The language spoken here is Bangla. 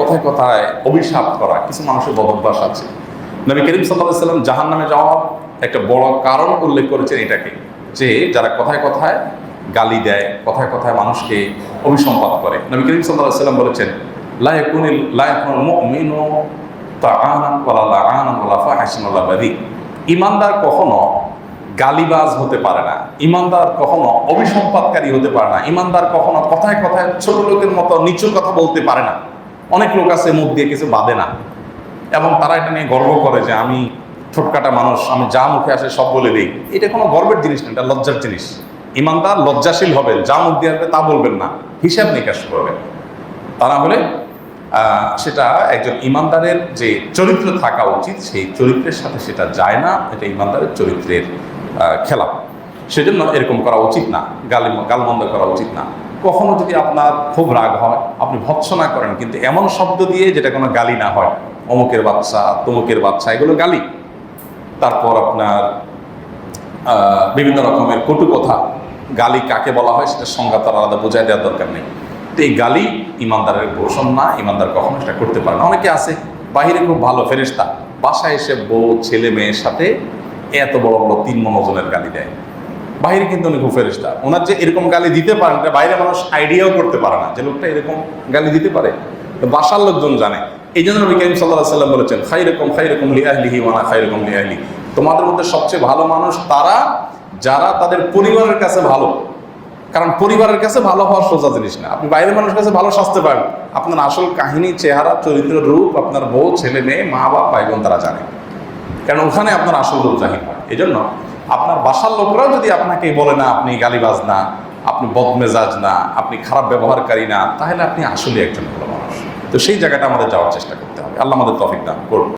কথায় কথায় অভিশাপ করা, কিছু মানুষের বদভ্যাস আছে। নবী করিম সাল্লাহ সাল্লাম জাহান নামে যাওয়ার একটা বড় কারণ উল্লেখ করেছেন এটাকে, যে যারা কথায় কথায় গালি দেয়, কথায় কথায় মানুষকে অভিসম্পাদ করে। নবী করিম সাল্লাহ সাল্লাম বলেছেন ইমানদার কখনো গালিবাজ হতে পারে না, ইমানদার কখনো অভিসম্পাদকারী হতে পারে না, ইমানদার কখনো কথায় কথায় ছোট লোকের মতো নিচু কথা বলতে পারে না। অনেক লোক আছে মুখ দিয়ে কিছু বাঁধে না। এবং তারা এটা নিয়ে গর্ব করে যে আমি ছোটকাটা মানুষ, আমি যা মুখে আসে সব বলে দিই। এটা কোনো গর্বের জিনিস না, এটা লজ্জার জিনিস। ইমানদার লজ্জাশীল হবেন, যা মুখ দিয়ে আসবে তা বলবেন না, হিসাব নিকাশ করবেন। তা না হলে সেটা একজন ইমানদারের যে চরিত্র থাকা উচিত, সেই চরিত্রের সাথে সেটা যায় না, এটা ইমানদারের চরিত্রের খেলা সেজন্য এরকম করা উচিত না, গালি, গালমন্দ করা উচিত না। কখনো যদি আপনার খুব রাগ হয়, আপনি ভৎসনা করেন, কিন্তু এমন শব্দ দিয়ে যেটা কোনো গালি না হয়, অমুকের বাচ্চা, তমুকের বাচ্চা, এগুলো গালি। তারপর আপনার বিভিন্ন রকমের কটু কথা, গালি কাকে বলা হয় সেটা সংজ্ঞা তার আলাদা বোঝায় দেওয়ার দরকার নেই। তো এই গালি ইমানদারের পোষণ না, ইমানদার কখনো সেটা করতে পারে না। অনেকে আছে, বাহিরে খুব ভালো ফেরেস্তা বাসায় এসে বউ, ছেলে, মেয়ের সাথে এত বড় বড় তিন মন ওজনের গালি দেয়। বাইরে কিন্তু উনি খুব ফেরিস্তা ওনার যে এরকম গালি দিতে পারেন, এটা বাইরে মানুষ আইডিয়াও করতে পারে না যে লোকটা এরকম গালি দিতে পারে। বাসার লোকজন জানে। এই জন্য নবী করিম সাল্লাহ সাল্লাম বলেছেন খাই রকম খাই রকম লিয়াহলিহি ওয়ানা খাই রকম লিয়াহলি তোমাদের মধ্যে সবচেয়ে ভালো মানুষ তারা, যারা তাদের পরিবারের কাছে ভালো। কারণ পরিবারের কাছে ভালো হওয়ার সোজা জিনিস না। আপনি বাইরের মানুষের কাছে ভালো সাজতে পারেন আপনার আসল কাহিনী, চেহারা, চরিত্র, রূপ, আপনার বউ, ছেলে, মেয়ে মা বাপ ভাই বোন তারা জানে। কারণ ওখানে আপনার আসল রূপ জাহির হয়। এই জন্য আপনার বাসার লোকরাও যদি আপনাকে বলে না, আপনি গালিবাজ না, আপনি বদমেজাজ না, আপনি খারাপ ব্যবহারকারী না, তাহলে আপনি আসলে একজন ভালো মানুষ। তো সেই জায়গাটা আমাদের যাওয়ার চেষ্টা করতে হবে। আল্লাহ আমাদের তফিক দান করুন।